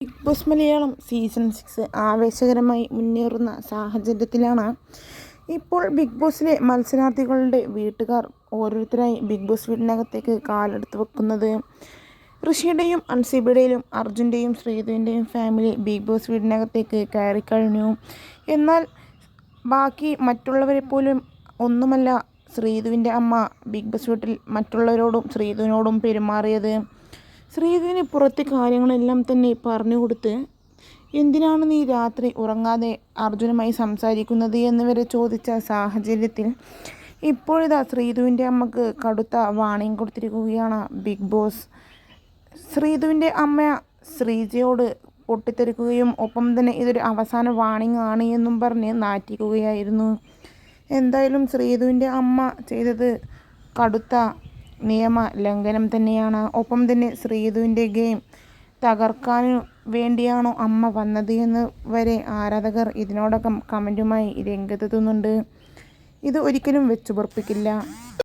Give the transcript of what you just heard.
Bigg Boss Malayalam season six ആവേശകരമായി മുന്നേറുന്ന സാഹചര്യത്തിലാണ് ഇപ്പോൾ ബിഗ് ബോസിലെ മത്സരാർത്ഥികളുടെ വീട്ടുകാർ ഓരോരുത്തരായി ബിഗ് ബോസ് വീടിനകത്തേക്ക് കാലെടുത്ത് വെക്കുന്നത്. ഋഷിയുടെയും അൻസിബയുടെയും അർജുന്റെയും ശ്രീധുവിന്റെയും ഫാമിലി ബിഗ് ബോസ് വീടിനകത്തേക്ക് കയറി കഴിഞ്ഞു. എന്നാൽ ബാക്കി മറ്റുള്ളവരെ പോലും ഒന്നുമല്ല ശ്രീധുവിന്റെ അമ്മ ബിഗ് ബോസ് വീട്ടിൽ മറ്റുള്ളവരോടും ശ്രീധുവിനോടും പെരുമാറിയത്. ശ്രീധുവിന് പുറത്തെ കാര്യങ്ങളെല്ലാം തന്നെ പറഞ്ഞു കൊടുത്ത് എന്തിനാണ് നീ രാത്രി ഉറങ്ങാതെ അർജുനുമായി സംസാരിക്കുന്നത് എന്ന് വരെ ചോദിച്ച സാഹചര്യത്തിൽ ഇപ്പോഴിതാ ശ്രീധുവിന്റെ അമ്മയ്ക്ക് കടുത്ത വാണിംഗ് കൊടുത്തിരിക്കുകയാണ് ബിഗ് ബോസ്. ശ്രീധുവിന്റെ അമ്മ ശ്രീജയോട് പൊട്ടിത്തെറിക്കുകയും ഒപ്പം തന്നെ ഇതൊരു അവസാന വാണിംഗ് ആണ് എന്നും പറഞ്ഞ് നാറ്റിക്കുകയായിരുന്നു. എന്തായാലും ശ്രീധുവിന്റെ അമ്മ ചെയ്തത് കടുത്ത നിയമ ലംഘനം തന്നെയാണ്. ഒപ്പം തന്നെ ശ്രീധുവിന്റെ ഗെയിം തകർക്കാൻ വേണ്ടിയാണോ അമ്മ വന്നത് എന്ന് വരെ ആരാധകർ ഇതിനോടകം കമന്റുമായി രംഗത്തെത്തുന്നുണ്ട്. ഇത് ഒരിക്കലും വെച്ചു പൊറപ്പിക്കില്ല